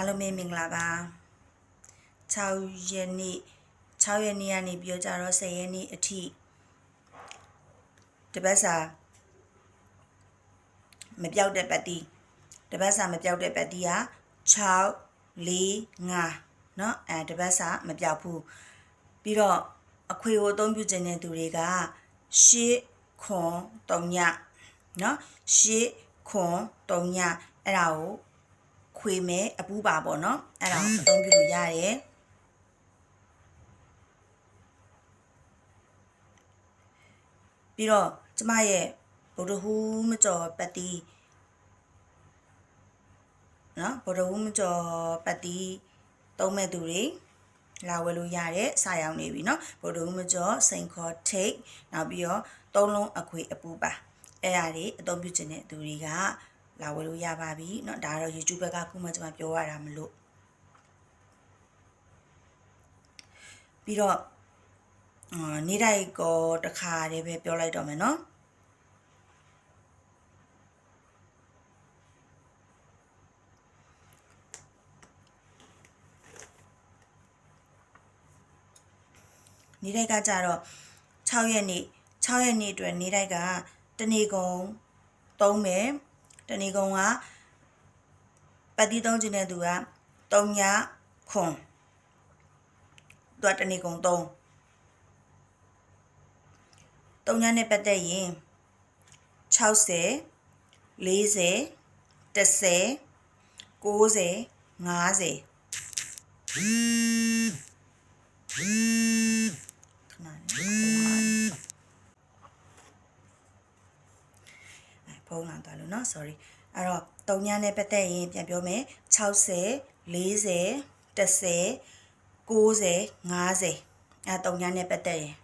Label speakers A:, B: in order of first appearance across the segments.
A: အားလုံးပဲမင်္ဂလာပါ6ရက်နေ့6ရက်နေ့ကနေပြောကြတော့10ရက်နေ့အထိတပတ်စာမပြောက်တဲ့ပတ်တီတပတ်စာမပြောက်တဲ့ပတ်တီက6 4 5เนาะအဲတပတ်စာမပြောက်ဘူးပြီးတော့အခွေကိုအသုံးပြုခြင်းတဲ့သူတွေကရှစ်ခွန်3ညเนาะရှစ်ခွန်3ညအဲ့ဒါကို ခွေမဲအပူပါပေါ့နော်အဲ့ဒါကိုအသုံးပြုလို့ရတယ်ပြီးတော့ကျမရဲ့ဗုဒ္ဓဟူးမကျော်ပတ်တီနော်ဗုဒ္ဓဟူးမကျော်ပတ်တီသုံးမဲ့သူတွေလာဝယ်လို့ရတဲ့စာရောင်နေပြီเนาะဗုဒ္ဓဟူးမကျော်စိန်ခေါ်ထိတ်နောက်ပြီးတော့သုံးလုံးအခွေအပူပါအဲ့ဒါတွေအသုံးပြုခြင်းတဲ့သူတွေက လာဝယ်လို့ရပါပြီเนาะဒါကတော့ YouTube ဘက်ကခုမှကျွန်မပြောရတာမလို့ပြီးတော့အာနေ့တိုင်းကောတခါတည်းပဲပြောလိုက်တော့မယ်เนาะနေ့တိုက်ကကြတော့6ရက်နေ့6ရက်နေ့အတွက်နေ့တိုက်ကတနေ့ကုန်သုံးမယ် တဏီကုံကပတ်တိသုံးခြင်းတဲ့သူက3ညခွန်သူကတဏီကုံ3 3ညနဲ့ပတ်သက်ရင်60 40 10 90 50ခဏလေး ဖုန်းလာသွားလို့เนาะ sorry အဲ့တော့တုံညာနဲ့ပတ်သက်ရင်ပြန်ပြောမယ်60 40 10 90 50အဲတုံညာနဲ့ပတ်သက်ရင်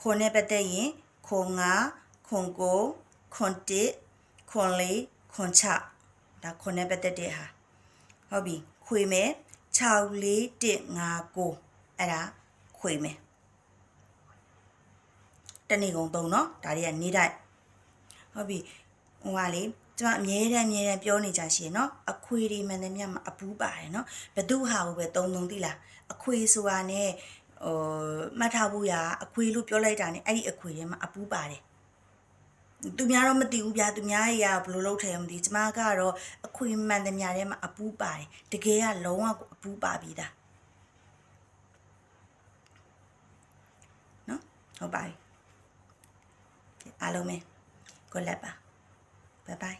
A: ခွန်နဲ့ပတ်သက်ရင်ခွန်5ခွန်9ခွန်1ခွန်4ခွန်6ဒါခွန်နဲ့ပတ်သက်တဲ့ဟာဟုတ်ပြီခွေမယ်6 4 1 5 9အဲ့ဒါခွေမယ်တနေ့ကုန်သုံးเนาะဒါတွေကနေ့တိုင်းဟုတ်ပြီ ဟိုကလေကျမအမြဲတမ်းအမြဲတမ်းပြောနေကြရှိရနော်အခွေတွေမှန်တယ်မြတ်မှာအပူးပါတယ်နော်ဘသူဟာကိုပဲတုံတုံသိလားအခွေဆိုတာ ਨੇ ဟိုမှတ်ထားဖို့ရာအခွေလို့ပြောလိုက်တာ ਨੇ အဲ့ဒီအခွေထဲမှာအပူးပါတယ်သူများတော့မသိဘူးဗျာသူများတွေကဘယ်လိုလုပ်ထဲမသိကျမကတော့အခွေမှန်တယ်များထဲမှာအပူးပါတယ်တကယ်ကလုံးဝအပူးပါပြီးသားနော်ဟုတ်ပါပြီအားလုံးပဲကိုလက်ပါ 拜拜，